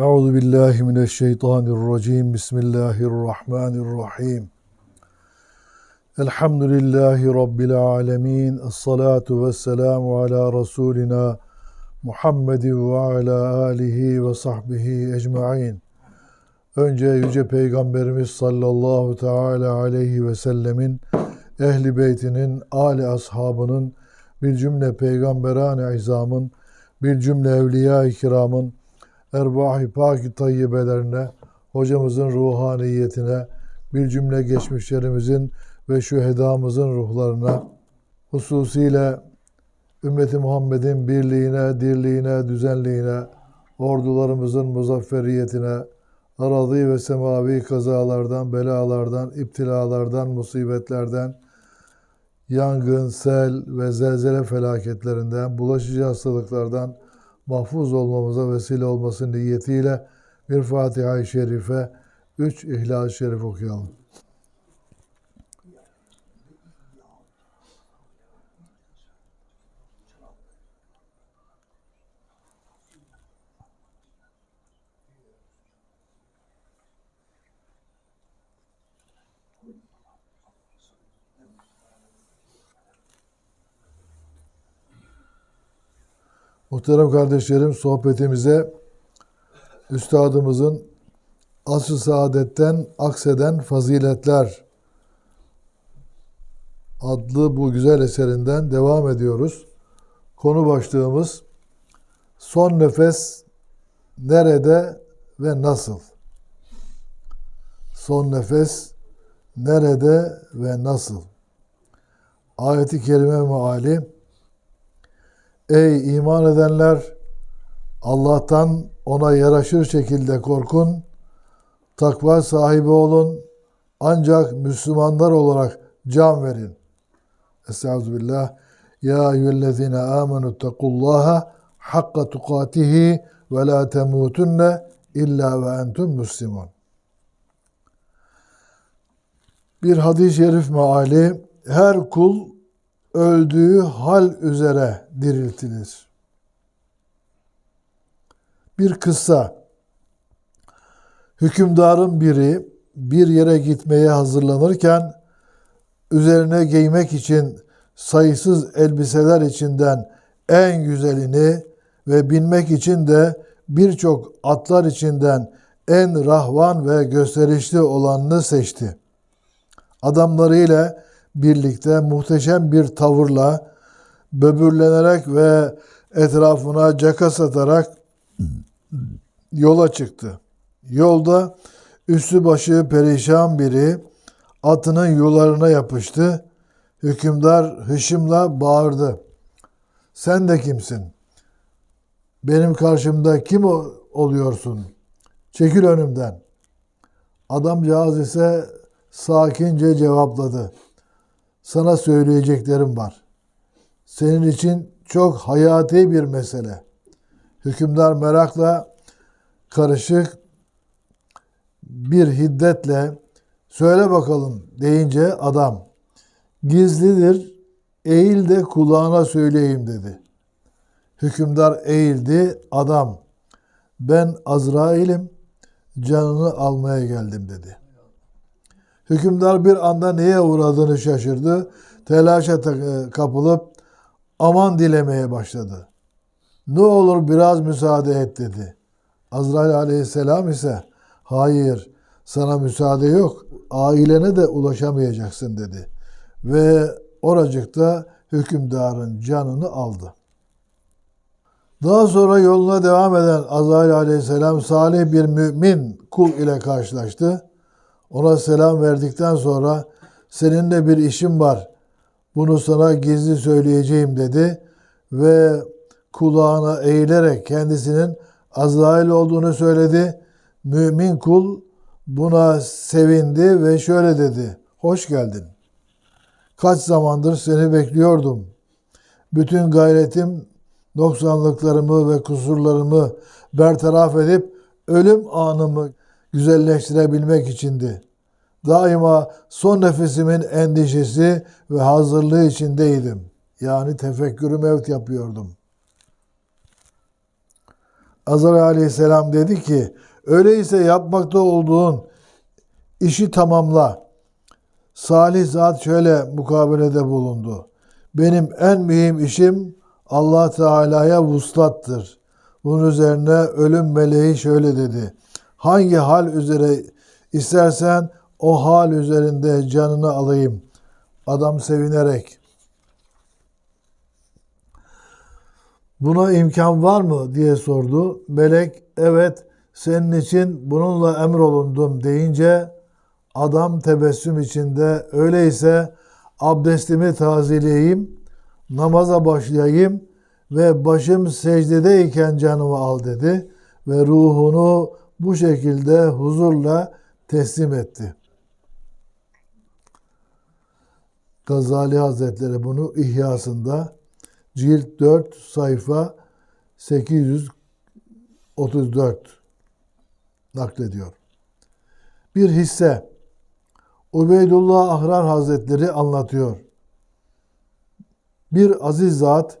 Euzu billahi mineşşeytanirracim. Bismillahirrahmanirrahim. Elhamdülillahi rabbil alamin. Essalatu vesselamu ala rasulina Muhammedin ve ala alihi ve sahbihi ecmaîn. Önce yüce peygamberimiz sallallahu teala aleyhi ve sellemin ehli beytinin, ali ashabının, bir cümle peygamberan-ı izamın, bir cümle evliya-i kiramın, ervah-ı pak tayyibelerine, hocamızın ruhaniyetine, bir cümle geçmişlerimizin ve şühedamızın ruhlarına, hususiyle ümmeti Muhammed'in birliğine, dirliğine, düzenliğine, ordularımızın muzafferiyetine, arazi ve semavi kazalardan, belalardan, iptilalardan, musibetlerden, yangın, sel ve zelzele felaketlerinden, bulaşıcı hastalıklardan mahfuz olmamıza vesile olması niyetiyle bir Fatiha-i Şerife, üç İhlas-ı Şerif okuyalım. Muhterem kardeşlerim sohbetimize Üstadımızın Asr-ı Saadet'ten akseden faziletler adlı bu güzel eserinden devam ediyoruz. Konu başlığımız son nefes nerede ve nasıl? Son nefes nerede ve nasıl? Ayeti kerime meali Ey iman edenler! Allah'tan ona yaraşır şekilde korkun, takva sahibi olun, ancak Müslümanlar olarak can verin. Estağfirullah. Ya eyyühellezine amenu tekullaha hakka tukatihi ve la temutunne illa ve entum muslimun. Bir hadis-i şerif meali her kul öldüğü hal üzere diriltilir. Bir kıssa. Hükümdarın biri bir yere gitmeye hazırlanırken üzerine giymek için sayısız elbiseler içinden en güzelini ve binmek için de birçok atlar içinden en rahvan ve gösterişli olanını seçti. Adamlarıyla birlikte muhteşem bir tavırla böbürlenerek ve etrafına caka satarak yola çıktı. Yolda üstü başı perişan biri atının yularına yapıştı. Hükümdar hışımla bağırdı. Sen de kimsin? Benim karşımda kim oluyorsun? Çekil önümden. Adamcağız ise sakince cevapladı sana söyleyeceklerim var. Senin için çok hayati bir mesele. Hükümdar merakla karışık bir hiddetle söyle bakalım deyince adam gizlidir eğil de kulağına söyleyeyim dedi. Hükümdar eğildi adam ben Azrail'im canını almaya geldim dedi. Hükümdar bir anda neye uğradığını şaşırdı. Telaşa e, kapılıp aman dilemeye başladı. Ne olur biraz müsaade et dedi. Azrail aleyhisselam ise hayır sana müsaade yok ailene de ulaşamayacaksın dedi. Ve oracıkta hükümdarın canını aldı. Daha sonra yoluna devam eden Azrail aleyhisselam salih bir mümin kul ile karşılaştı. Ona selam verdikten sonra seninle bir işim var. Bunu sana gizli söyleyeceğim dedi ve kulağına eğilerek kendisinin Azrail olduğunu söyledi. Mümin kul buna sevindi ve şöyle dedi. Hoş geldin. Kaç zamandır seni bekliyordum. Bütün gayretim noksanlıklarımı ve kusurlarımı bertaraf edip ölüm anımı güzelleştirebilmek içindi. Daima son nefesimin endişesi ve hazırlığı içindeydim. Yani tefekkürü mevt yapıyordum. Azrail aleyhisselam dedi ki öyleyse yapmakta olduğun işi tamamla. Salih zat şöyle mukabelede bulundu. Benim en mühim işim Allah Teala'ya vuslattır. Bunun üzerine ölüm meleği şöyle dedi. Hangi hal üzere istersen o hal üzerinde canını alayım. Adam sevinerek. Buna imkan var mı diye sordu. Melek evet senin için bununla emrolundum deyince adam tebessüm içinde öyleyse abdestimi tazeleyeyim, namaza başlayayım ve başım secdedeyken canımı al dedi ve ruhunu bu şekilde huzurla teslim etti. Gazali Hazretleri bunu İhyasında cilt 4 sayfa 834 naklediyor. Bir hisse Ubeydullah Ahrar Hazretleri anlatıyor. Bir aziz zat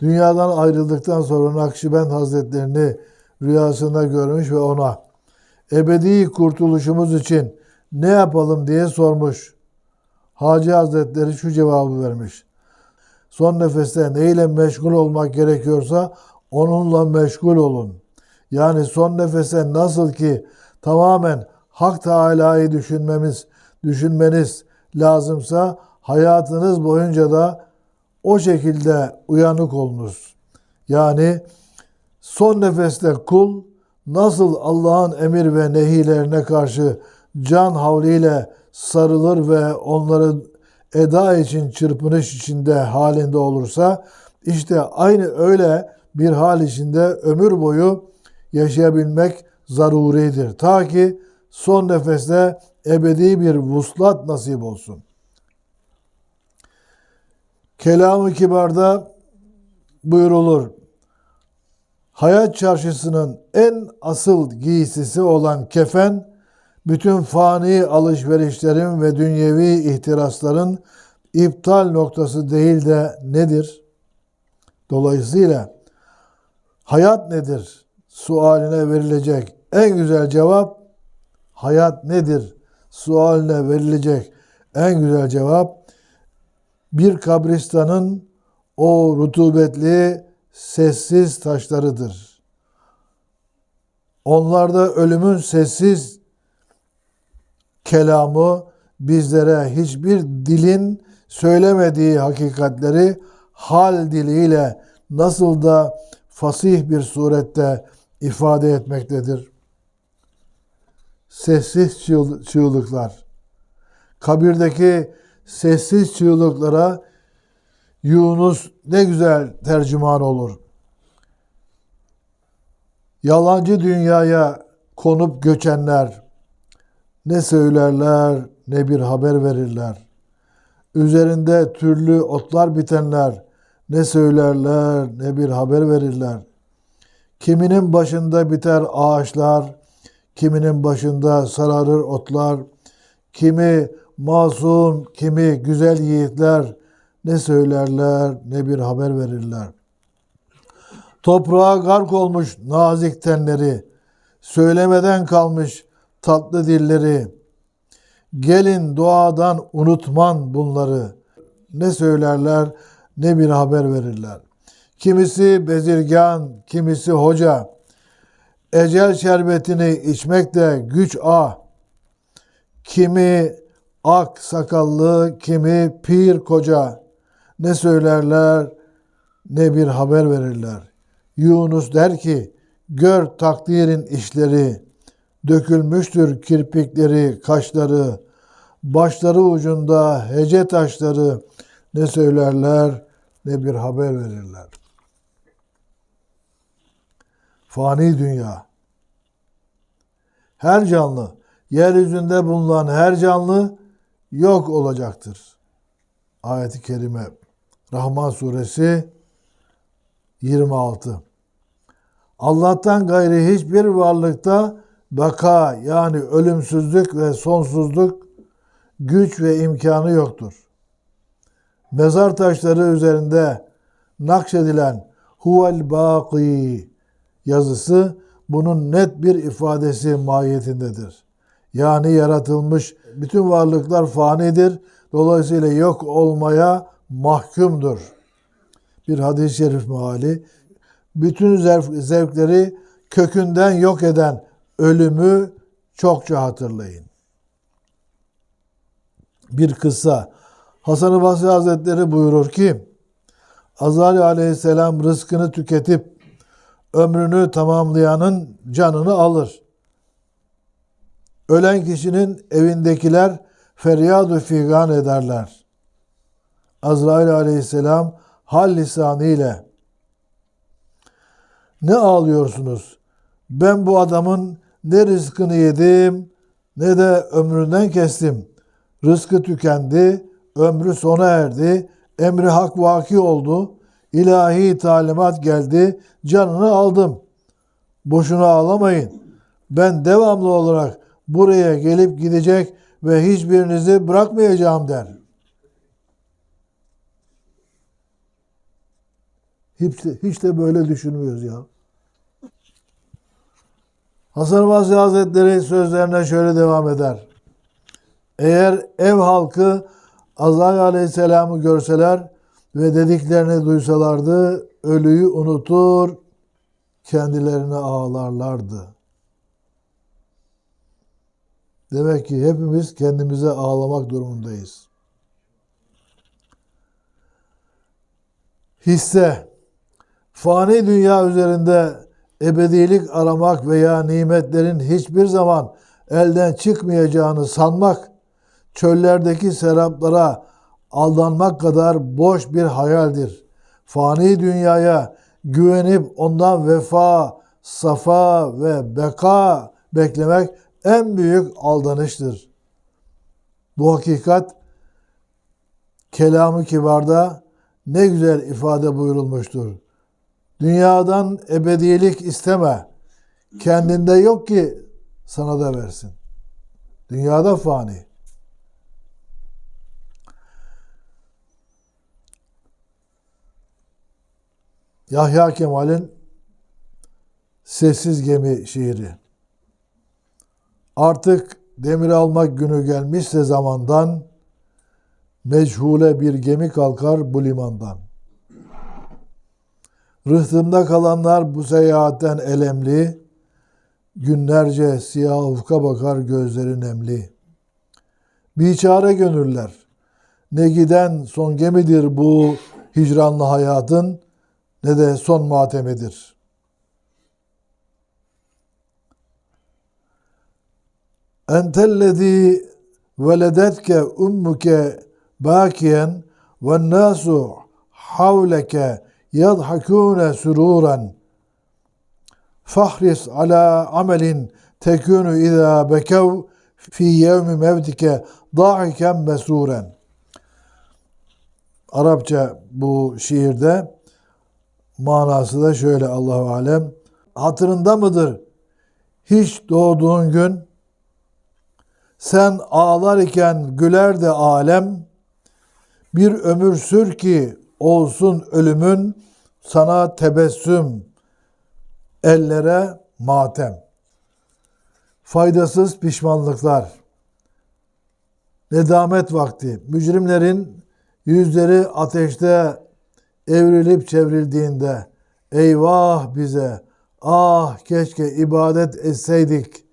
dünyadan ayrıldıktan sonra Nakşibend Hazretlerini rüyasında görmüş ve ona ebedi kurtuluşumuz için ne yapalım diye sormuş. Hacı Hazretleri şu cevabı vermiş. Son nefeste neyle meşgul olmak gerekiyorsa onunla meşgul olun. Yani son nefese nasıl ki tamamen Hak Teala'yı düşünmemiz, düşünmeniz lazımsa hayatınız boyunca da o şekilde uyanık olunuz. Yani son nefeste kul nasıl Allah'ın emir ve nehilerine karşı can havliyle sarılır ve onları eda için çırpınış içinde halinde olursa işte aynı öyle bir hal içinde ömür boyu yaşayabilmek zaruridir. Ta ki son nefeste ebedi bir vuslat nasip olsun. Kelam-ı Kibar'da buyurulur. Hayat çarşısının en asıl giysisi olan kefen, bütün fani alışverişlerin ve dünyevi ihtirasların iptal noktası değil de nedir? Dolayısıyla hayat nedir? Sualine verilecek en güzel cevap hayat nedir? Sualine verilecek en güzel cevap bir kabristanın o rutubetli sessiz taşlarıdır. Onlarda ölümün sessiz kelamı bizlere hiçbir dilin söylemediği hakikatleri hal diliyle nasıl da fasih bir surette ifade etmektedir. Sessiz çığlıklar. Kabirdeki sessiz çığlıklara Yunus ne güzel tercüman olur. Yalancı dünyaya konup göçenler ne söylerler ne bir haber verirler. Üzerinde türlü otlar bitenler ne söylerler ne bir haber verirler. Kiminin başında biter ağaçlar, kiminin başında sararır otlar, kimi masum, kimi güzel yiğitler ne söylerler ne bir haber verirler. Toprağa gark olmuş nazik tenleri, söylemeden kalmış tatlı dilleri. Gelin doğadan unutman bunları. Ne söylerler ne bir haber verirler. Kimisi bezirgan, kimisi hoca. Ecel şerbetini içmekte güç a. Kimi ak sakallı, kimi pir koca. Ne söylerler ne bir haber verirler. Yunus der ki, gör takdirin işleri, dökülmüştür kirpikleri, kaşları, başları ucunda hece taşları, ne söylerler ne bir haber verirler. Fani dünya. Her canlı, yeryüzünde bulunan her canlı yok olacaktır. Ayet-i Kerime Rahman Suresi 26 Allah'tan gayri hiçbir varlıkta baka yani ölümsüzlük ve sonsuzluk güç ve imkanı yoktur. Mezar taşları üzerinde nakşedilen huvel baki yazısı bunun net bir ifadesi mahiyetindedir. Yani yaratılmış bütün varlıklar fanidir. Dolayısıyla yok olmaya mahkumdur. Bir hadis-i şerif meali. Bütün zevk- zevkleri kökünden yok eden ölümü çokça hatırlayın. Bir kıssa. Hasan-ı Basri Hazretleri buyurur ki, Azrail aleyhisselam rızkını tüketip ömrünü tamamlayanın canını alır. Ölen kişinin evindekiler feryadu figan ederler. Azrail aleyhisselam hal lisanıyla ne ağlıyorsunuz? Ben bu adamın ne rızkını yedim ne de ömründen kestim. Rızkı tükendi, ömrü sona erdi, emri hak vaki oldu, ilahi talimat geldi, canını aldım. Boşuna ağlamayın. Ben devamlı olarak buraya gelip gidecek ve hiçbirinizi bırakmayacağım der. Hiç de, hiç de böyle düşünmüyoruz ya. Hasan Basri Hazretleri sözlerine şöyle devam eder. Eğer ev halkı Azrail Aleyhisselam'ı görseler ve dediklerini duysalardı ölüyü unutur, kendilerine ağlarlardı. Demek ki hepimiz kendimize ağlamak durumundayız. Hisse Fani dünya üzerinde ebedilik aramak veya nimetlerin hiçbir zaman elden çıkmayacağını sanmak, çöllerdeki seraplara aldanmak kadar boş bir hayaldir. Fani dünyaya güvenip ondan vefa, safa ve beka beklemek en büyük aldanıştır. Bu hakikat kelamı kibarda ne güzel ifade buyurulmuştur. Dünyadan ebediyelik isteme. Kendinde yok ki sana da versin. Dünyada fani. Yahya Kemal'in Sessiz Gemi şiiri. Artık demir almak günü gelmişse zamandan, meçhule bir gemi kalkar bu limandan. Rıhtımda kalanlar bu seyahatten elemli, günlerce siyah ufka bakar gözleri nemli. Biçare gönüller, ne giden son gemidir bu hicranlı hayatın, ne de son matemidir. Entellezî veledetke ummuke bakiyen ve nasu havleke yadhakûne sürûren fahris ala amelin tekûnü izâ bekev fi yevmi mevtike dahiken mesûren Arapça bu şiirde manası da şöyle Allahu alem. Hatırında mıdır hiç doğduğun gün? Sen ağlar iken güler de alem. Bir ömür sür ki olsun ölümün sana tebessüm ellere matem. Faydasız pişmanlıklar. Nedamet vakti. Mücrimlerin yüzleri ateşte evrilip çevrildiğinde eyvah bize ah keşke ibadet etseydik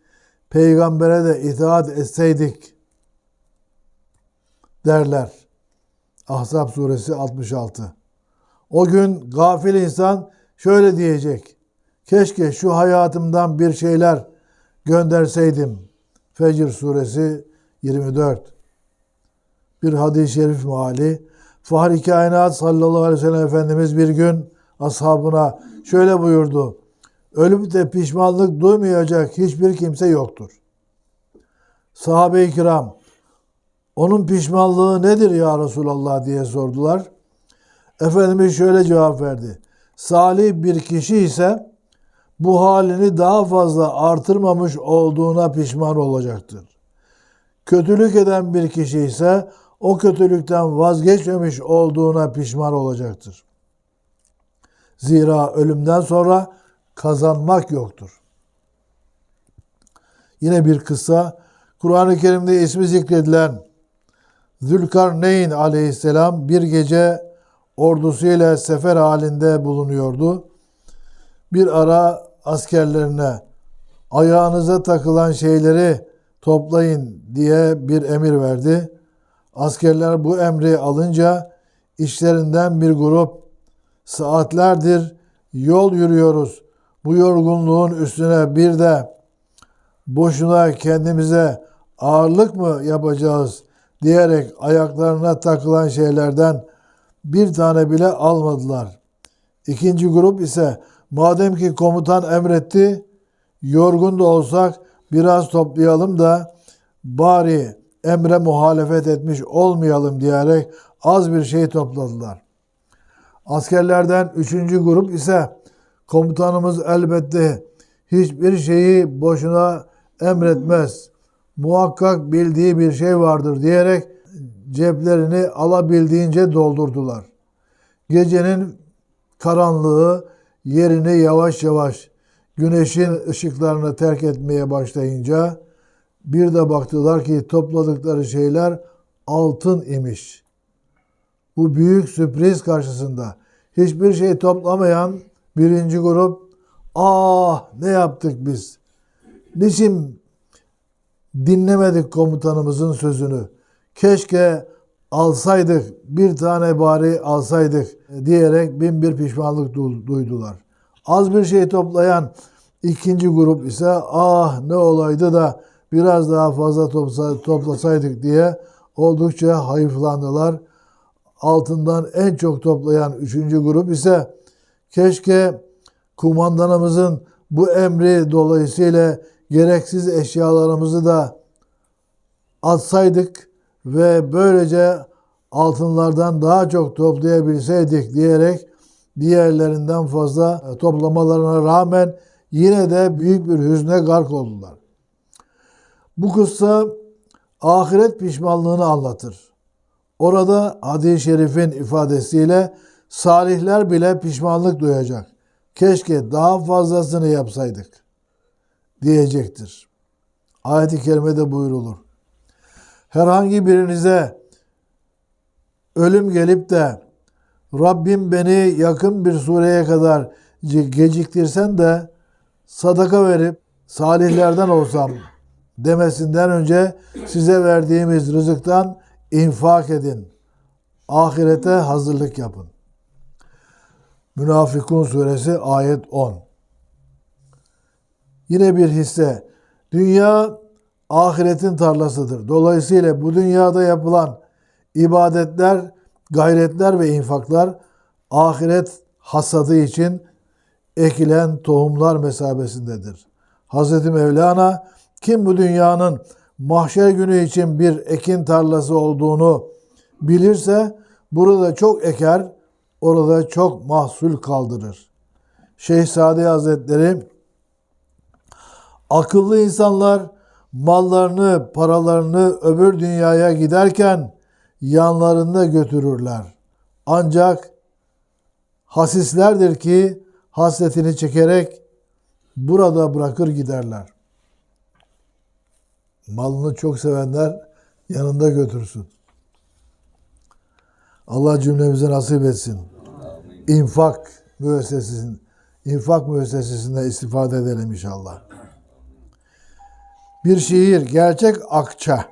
peygambere de itaat etseydik derler. Ahzab suresi 66. O gün gafil insan şöyle diyecek. Keşke şu hayatımdan bir şeyler gönderseydim. Fecr suresi 24. Bir hadis-i şerif meali. Fahri kainat sallallahu aleyhi ve sellem Efendimiz bir gün ashabına şöyle buyurdu. Ölüp de pişmanlık duymayacak hiçbir kimse yoktur. Sahabe-i kiram onun pişmanlığı nedir ya Resulallah diye sordular. Efendimiz şöyle cevap verdi. Salih bir kişi ise bu halini daha fazla artırmamış olduğuna pişman olacaktır. Kötülük eden bir kişi ise o kötülükten vazgeçmemiş olduğuna pişman olacaktır. Zira ölümden sonra kazanmak yoktur. Yine bir kıssa Kur'an-ı Kerim'de ismi zikredilen Zülkarneyn aleyhisselam bir gece ordusuyla sefer halinde bulunuyordu. Bir ara askerlerine ayağınıza takılan şeyleri toplayın diye bir emir verdi. Askerler bu emri alınca işlerinden bir grup saatlerdir yol yürüyoruz. Bu yorgunluğun üstüne bir de boşuna kendimize ağırlık mı yapacağız diyerek ayaklarına takılan şeylerden bir tane bile almadılar. İkinci grup ise madem ki komutan emretti, yorgun da olsak biraz toplayalım da bari emre muhalefet etmiş olmayalım diyerek az bir şey topladılar. Askerlerden üçüncü grup ise komutanımız elbette hiçbir şeyi boşuna emretmez. Muhakkak bildiği bir şey vardır diyerek ceplerini alabildiğince doldurdular. Gecenin karanlığı yerini yavaş yavaş güneşin ışıklarını terk etmeye başlayınca bir de baktılar ki topladıkları şeyler altın imiş. Bu büyük sürpriz karşısında hiçbir şey toplamayan birinci grup ah ne yaptık biz? Niçin dinlemedik komutanımızın sözünü? Keşke alsaydık, bir tane bari alsaydık diyerek bin bir pişmanlık duydular. Az bir şey toplayan ikinci grup ise ah ne olaydı da biraz daha fazla toplasaydık diye oldukça hayıflandılar. Altından en çok toplayan üçüncü grup ise keşke kumandanımızın bu emri dolayısıyla gereksiz eşyalarımızı da atsaydık ve böylece altınlardan daha çok toplayabilseydik diyerek diğerlerinden fazla toplamalarına rağmen yine de büyük bir hüzne gark oldular. Bu kıssa ahiret pişmanlığını anlatır. Orada hadis-i şerifin ifadesiyle salihler bile pişmanlık duyacak. Keşke daha fazlasını yapsaydık diyecektir. Ayet-i kerimede buyurulur. Herhangi birinize ölüm gelip de Rabbim beni yakın bir sureye kadar geciktirsen de sadaka verip salihlerden olsam demesinden önce size verdiğimiz rızıktan infak edin. Ahirete hazırlık yapın. Münafıkun suresi ayet 10. Yine bir hisse. Dünya ahiretin tarlasıdır. Dolayısıyla bu dünyada yapılan ibadetler, gayretler ve infaklar ahiret hasadı için ekilen tohumlar mesabesindedir. Hz. Mevlana kim bu dünyanın mahşer günü için bir ekin tarlası olduğunu bilirse burada çok eker, orada çok mahsul kaldırır. Şeyh Sadi Hazretleri akıllı insanlar mallarını, paralarını öbür dünyaya giderken yanlarında götürürler. Ancak hasislerdir ki hasretini çekerek burada bırakır giderler. Malını çok sevenler yanında götürsün. Allah cümlemize nasip etsin. İnfak müessesesinin infak müessesesinde istifade edelim inşallah. Bir şiir, gerçek akça.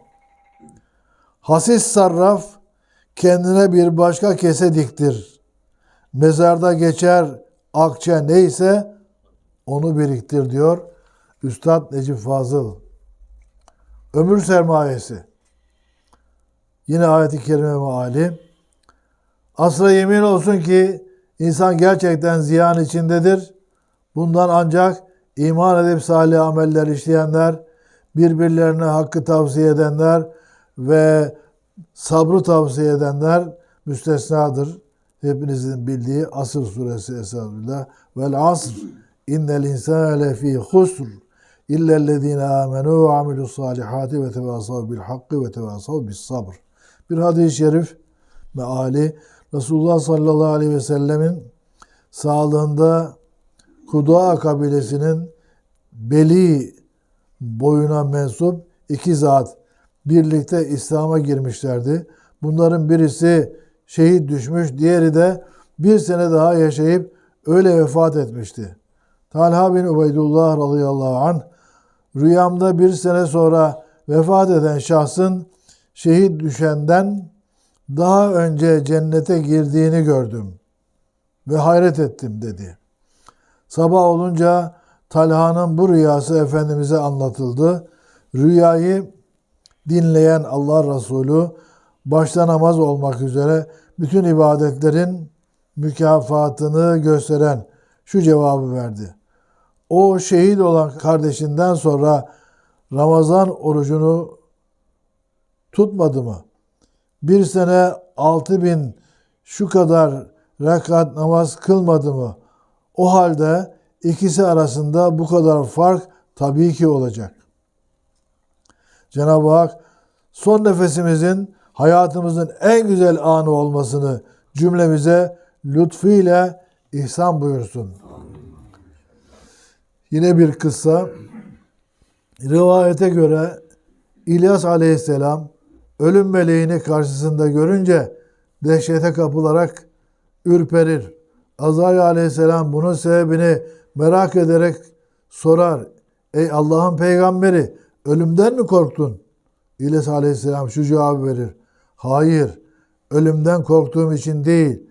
Hasis sarraf kendine bir başka kese diktir. Mezarda geçer akça neyse onu biriktir diyor Üstad Necip Fazıl. Ömür sermayesi. Yine ayet-i kerime meali. Asra yemin olsun ki insan gerçekten ziyan içindedir. Bundan ancak iman edip salih ameller işleyenler, birbirlerine hakkı tavsiye edenler ve sabrı tavsiye edenler müstesnadır. Hepinizin bildiği Asır suresi esasıyla vel asr innel insane lefî husr illellezine amenu ve amilu salihati ve tevasav bil hakkı ve tevasav bis sabr. Bir hadis-i şerif meali Resulullah sallallahu aleyhi ve sellemin sağlığında Kudaa kabilesinin Beli boyuna mensup iki zat birlikte İslam'a girmişlerdi. Bunların birisi şehit düşmüş, diğeri de bir sene daha yaşayıp öyle vefat etmişti. Talha bin Ubeydullah radıyallahu anh rüyamda bir sene sonra vefat eden şahsın şehit düşenden daha önce cennete girdiğini gördüm ve hayret ettim dedi. Sabah olunca Talha'nın bu rüyası Efendimiz'e anlatıldı. Rüyayı dinleyen Allah Resulü başta namaz olmak üzere bütün ibadetlerin mükafatını gösteren şu cevabı verdi. O şehit olan kardeşinden sonra Ramazan orucunu tutmadı mı? Bir sene altı bin şu kadar rekat namaz kılmadı mı? O halde ikisi arasında bu kadar fark tabii ki olacak. Cenab-ı Hak son nefesimizin hayatımızın en güzel anı olmasını cümlemize lütfuyla ihsan buyursun. Yine bir kıssa. Rivayete göre İlyas aleyhisselam ölüm meleğini karşısında görünce dehşete kapılarak ürperir. Azrail aleyhisselam bunun sebebini merak ederek sorar. Ey Allah'ın peygamberi ölümden mi korktun? İlyas aleyhisselam şu cevabı verir. Hayır, ölümden korktuğum için değil,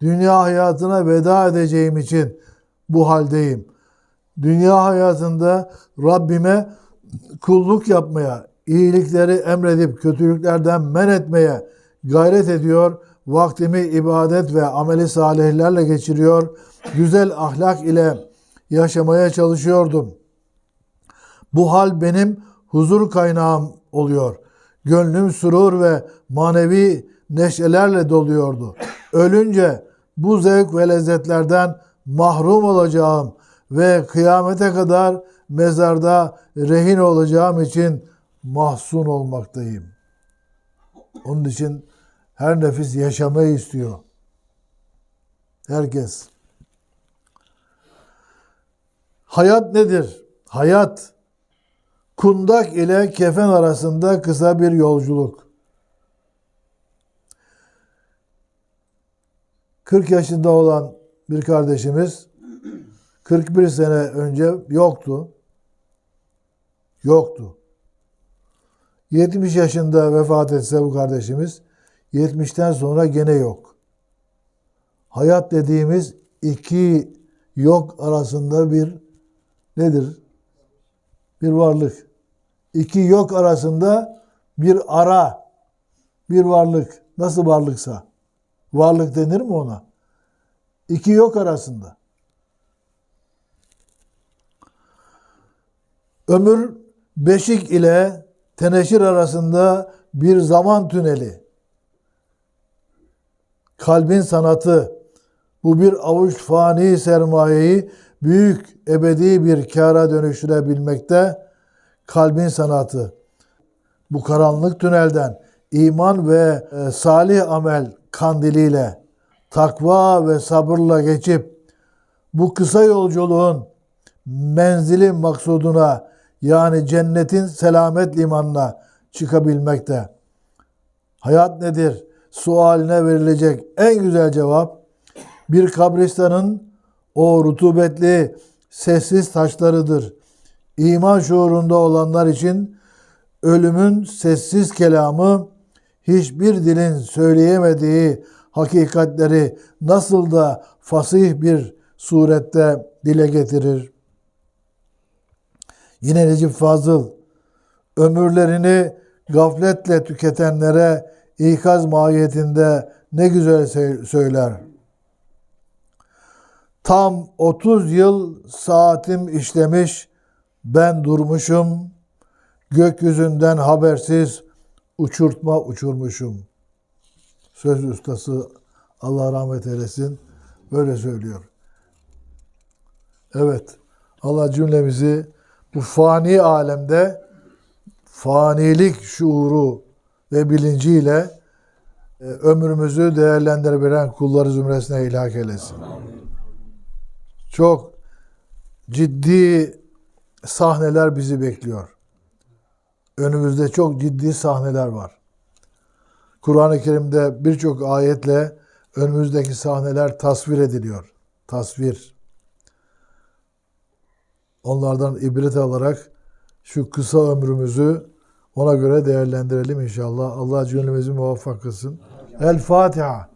dünya hayatına veda edeceğim için bu haldeyim. Dünya hayatında Rabbime kulluk yapmaya, iyilikleri emredip kötülüklerden men etmeye gayret ediyor. Vaktimi ibadet ve ameli salihlerle geçiriyor. Güzel ahlak ile yaşamaya çalışıyordum. Bu hal benim huzur kaynağım oluyor. Gönlüm surur ve manevi neşelerle doluyordu. Ölünce bu zevk ve lezzetlerden mahrum olacağım ve kıyamete kadar mezarda rehin olacağım için mahzun olmaktayım. Onun için her nefis yaşamayı istiyor. Herkes. Hayat nedir? Hayat kundak ile kefen arasında kısa bir yolculuk. 40 yaşında olan bir kardeşimiz 41 sene önce yoktu. Yoktu. 70 yaşında vefat etse bu kardeşimiz 70'ten sonra gene yok. Hayat dediğimiz iki yok arasında bir nedir? Bir varlık. İki yok arasında bir ara, bir varlık. Nasıl varlıksa. Varlık denir mi ona? İki yok arasında. Ömür beşik ile teneşir arasında bir zaman tüneli. Kalbin sanatı bu bir avuç fani sermayeyi büyük ebedi bir kâra dönüştürebilmekte kalbin sanatı. Bu karanlık tünelden iman ve e, salih amel kandiliyle takva ve sabırla geçip bu kısa yolculuğun menzili maksuduna yani cennetin selamet limanına çıkabilmekte. Hayat nedir? Sualine verilecek en güzel cevap bir kabristanın o rutubetli sessiz taşlarıdır. İman şuurunda olanlar için ölümün sessiz kelamı hiçbir dilin söyleyemediği hakikatleri nasıl da fasih bir surette dile getirir. Yine Necip Fazıl ömürlerini gafletle tüketenlere ikaz mahiyetinde ne güzel söyler. Tam 30 yıl saatim işlemiş, ben durmuşum, gökyüzünden habersiz uçurtma uçurmuşum. Söz ustası Allah rahmet eylesin böyle söylüyor. Evet, Allah cümlemizi bu fani alemde fanilik şuuru ve bilinciyle e, ömrümüzü değerlendirebilen kulları zümresine ilhak eylesin. Çok ciddi sahneler bizi bekliyor. Önümüzde çok ciddi sahneler var. Kur'an-ı Kerim'de birçok ayetle önümüzdeki sahneler tasvir ediliyor. Tasvir. Onlardan ibret alarak şu kısa ömrümüzü ona göre değerlendirelim inşallah. Allah cümlemizi muvaffak kılsın. El Fatiha.